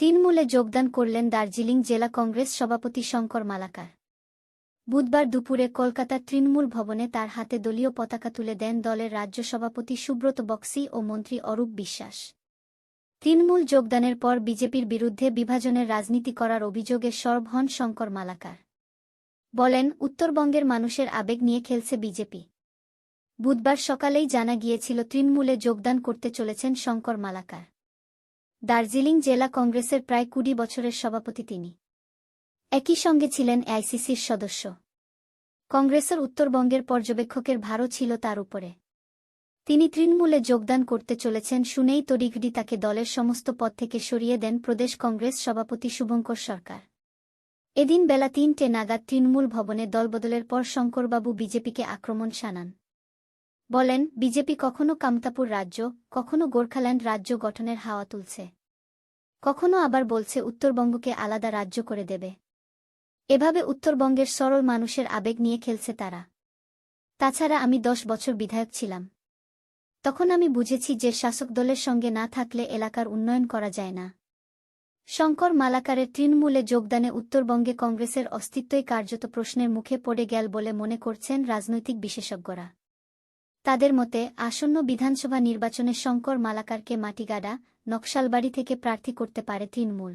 তৃণমূলে যোগদান করলেন দার্জিলিং জেলা কংগ্রেস সভাপতি শঙ্কর মালাকার। বুধবার দুপুরে কলকাতার তৃণমূল ভবনে তার হাতে দলীয় পতাকা তুলে দেন দলের রাজ্য সভাপতি সুব্রত বক্সি ও মন্ত্রী অরূপ বিশ্বাস। তৃণমূল যোগদানের পর বিজেপির বিরুদ্ধে বিভাজনের রাজনীতি করার অভিযোগে সরব হন শঙ্কর মালাকার। বলেন, উত্তরবঙ্গের মানুষের আবেগ নিয়ে খেলছে বিজেপি। বুধবার সকালেই জানা গিয়েছিল, তৃণমূলে যোগদান করতে চলেছেন শঙ্কর মালাকার। দার্জিলিং জেলা কংগ্রেসের প্রায় কুড়ি বছরের সভাপতি তিনি। একই সঙ্গে ছিলেন আইসিসির সদস্য। কংগ্রেসের উত্তরবঙ্গের পর্যবেক্ষকের ভারও ছিল তার উপরে। তিনি তৃণমূলে যোগদান করতে চলেছেন শুনেই তড়িঘড়ি তাকে দলের সমস্ত পদ থেকে সরিয়ে দেন প্রদেশ কংগ্রেস সভাপতি শুভঙ্কর সরকার। এদিন বেলা তিনটে নাগাদ তৃণমূল ভবনে দলবদলের পর শঙ্করবাবু বিজেপিকে আক্রমণ শানান। বলেন, বিজেপি কখনো কামতাপুর রাজ্য, কখনো গোর্খাল্যান্ড রাজ্য গঠনের হাওয়া তুলছে। কখনো আবার বলছে উত্তরবঙ্গকে আলাদা রাজ্য করে দেবে। এভাবে উত্তরবঙ্গের সরল মানুষের আবেগ নিয়ে খেলছে তারা। তাছাড়া আমি দশ বছর বিধায়ক ছিলাম। তখন আমি বুঝেছি যে শাসক দলের সঙ্গে না থাকলে এলাকার উন্নয়ন করা যায় না। শঙ্কর মালাকারের তৃণমূলে যোগদানে উত্তরবঙ্গে কংগ্রেসের অস্তিত্বই কার্যত প্রশ্নের মুখে পড়ে গেল বলে মনে করছেন রাজনৈতিক বিশেষজ্ঞরা। তাদের মতে আসন্ন বিধানসভা নির্বাচনে শঙ্কর মালাকারকে মাটিগাড়া নকশালবাড়ি থেকে প্রার্থী করতে পারে তৃণমূল।